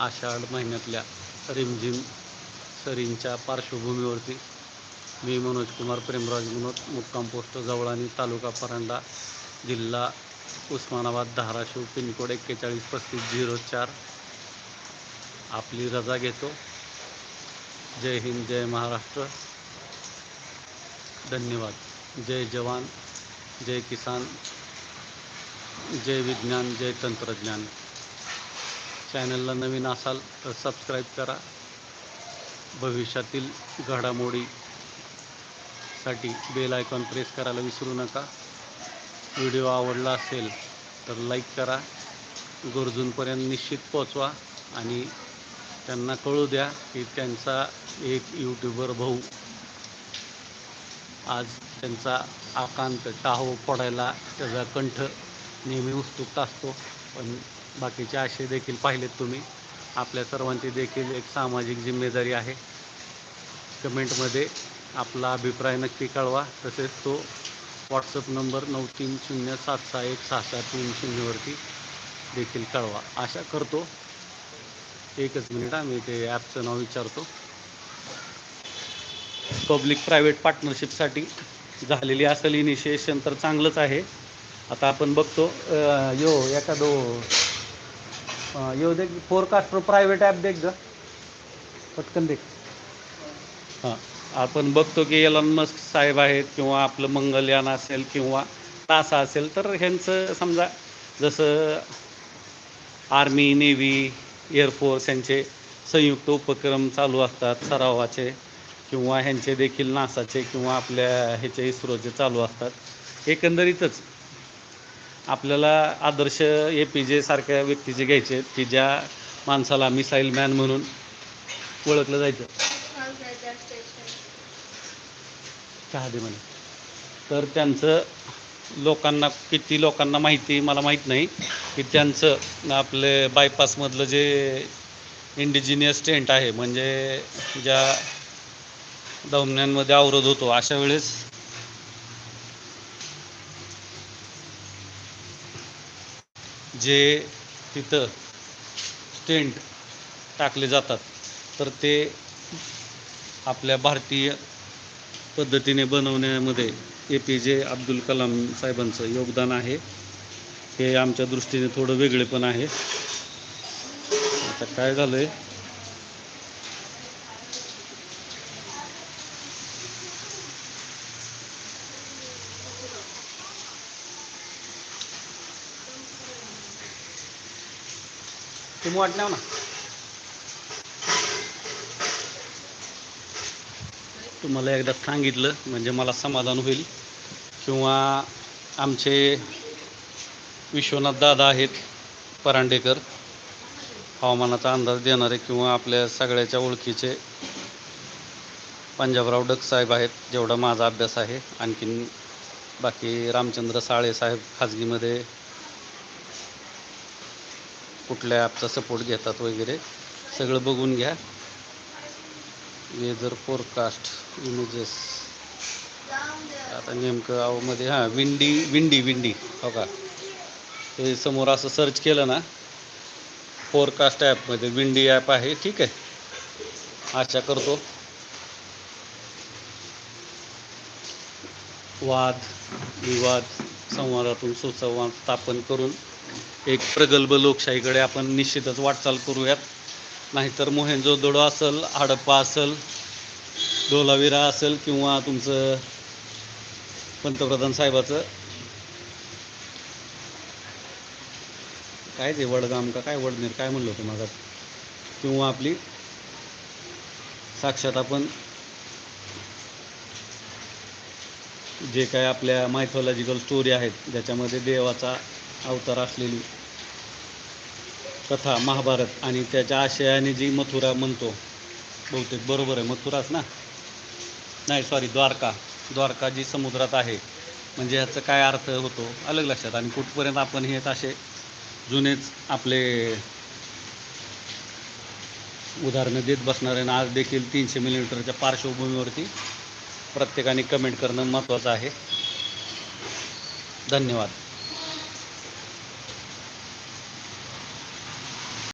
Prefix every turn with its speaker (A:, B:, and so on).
A: आषाढ महिन्यातल्या रिमझिम सरींच्या पार्श्वभूमीवरती मी मनोज कुमार प्रेमराज विनोद मुक्काम पोस्ट जवळानी तालुका परांडा जिल्हा उस्मानाबाद धाराशिव पिनकोड एक्केचाळीस पस्तीस झिरो चार. आपली रजा घेतो. जय हिंद जय महाराष्ट्र. धन्यवाद. जय जवान जय किसान जय विज्ञान जय तंत्रज्ञान. चॅनलला नवीन असाल तर सबस्क्राईब करा. भविष्यातील घडामोडीसाठी बेल आयकॉन प्रेस करायला विसरू नका. व्हिडिओ आवडला असेल तर लाईक करा. गरजूंपर्यंत निश्चित पोचवा आणि त्यांना कळू द्या की त्यांचा एक यूट्यूबर भाऊ आज त्यांचा आकांत टाहो पडायला त्याचा कंठ नेहमी उत्सुकता असतो. पण बाकीचे आशय देखील पाहिलेत तुम्ही. आपल्या सर्वांची देखील एक सामाजिक जिम्मेदारी आहे. कमेंटमध्ये आपला अभिप्राय नक्की कळवा. तसेच तो व्हॉट्सअप नंबर नऊ तीन शून्य सात सहा एक सहा सहा तीन शून्यवरती देखील कळवा. आशा करतो एकच मिनिट आम्ही ते ॲपचं नाव विचारतो. पब्लिक प्रायव्हेट पार्टनरशिपसाठी झालेली असेल इनिशिएशन तर चांगलंच आहे. आता आपण बघतो यो एखादो अं, यो देख प्रो प्रायव्हेट ॲप देख ग. पटकन देख. हां आपण बघतो की एलन मस्क साहेब आहेत किंवा आपलं मंगलयान असेल किंवा नासा असेल तर ह्यांचं समजा जसं आर्मी नेव्ही एअरफोर्स यांचे संयुक्त उपक्रम चालू असतात सरावाचे किंवा ह्यांचे देखील नासाचे किंवा आपल्या ह्याचे इस्रोचे चालू असतात. एकंदरीतच आपल्याला आदर्श ए पी जेसारख्या व्यक्तीचे घ्यायचे आहेत की ज्या माणसाला मिसाईल मॅन म्हणून ओळखलं जायचं. चहा दे म्हणे. तर त्यांचं लोकांना किती लोकांना माहिती मला माहीत नाही की त्यांचं आपले बायपासमधलं जे इंडिजिनियस टेंट आहे म्हणजे ज्या दमण्यांमध्ये अवरोध होतो अशा वेळेस जे तिथं स्टेंट टाकले जातात तर ते आपल्या भारतीय पद्धतीने बनवण्यामध्ये ए पी जे अब्दुल कलाम साहेबांचं योगदान आहे. हे आमच्या दृष्टीने थोडं वेगळे पण आहे. आता काय झालं आहे तुम्ही वाटणार ना? तुम्हाला एकदा सांगितलं म्हणजे मला समाधान होईल. किंवा आमचे विश्वनाथ दादा आहेत परांडेकर हवामानाचा अंदाज देणारे किंवा आपल्या सगळ्याच्या ओळखीचे पंजाबराव डक साहेब आहेत जेवढा माझा अभ्यास आहे. आणखीन बाकी रामचंद्र साळे साहेब खाजगीमध्ये कुठल्या ॲपचा सपोर्ट घेतात वगैरे सगळं बघून घ्या. वेदर फोरकास्ट इमेजेस आता नेमकं आवमध्ये हां विंडी विंडी विंडी हो का? ते समोर असं सर्च केलं ना फोरकास्ट ॲपमध्ये विंडी ॲप आहे ठीक आहे. आशा करतो. वाद विवाद संवादातून सुसंवाद स्थापन करून एक प्रगल्भ लोकशाहीकडे आपण निश्चितच वाटचाल करूयात. नाहीतर मोहेंजोदडो असेल हडप्पा असेल धोलावीरा असेल किंवा तुमचं पंतप्रधान साहेबाचं. काय ते वडगाम का काय वडनेर काय म्हणलं होतं माझा किंवा आपली साक्षात आपण जे काय आपल्या मायथॉलॉजिकल स्टोरी आहेत ज्याच्यामध्ये देवाचा अवतार असलेली कथा महाभारत आणि त्याच्या आशयाने जी मथुरा म्हणतो बहुतेक बरोबर आहे. मथुराच ना? नाही सॉरी द्वारका. द्वारका जी समुद्रात आहे. म्हणजे ह्याचं काय अर्थ होतो? अलग लक्षात. आणि कुठपर्यंत आपण हे असे जुनेच आपले उदाहरणं देत बसणार आहे. आज देखील तीनशे मिलीमीटरच्या पार्श्वभूमीवरती प्रत्येकाने कमेंट करणं महत्त्वाचं आहे. धन्यवाद.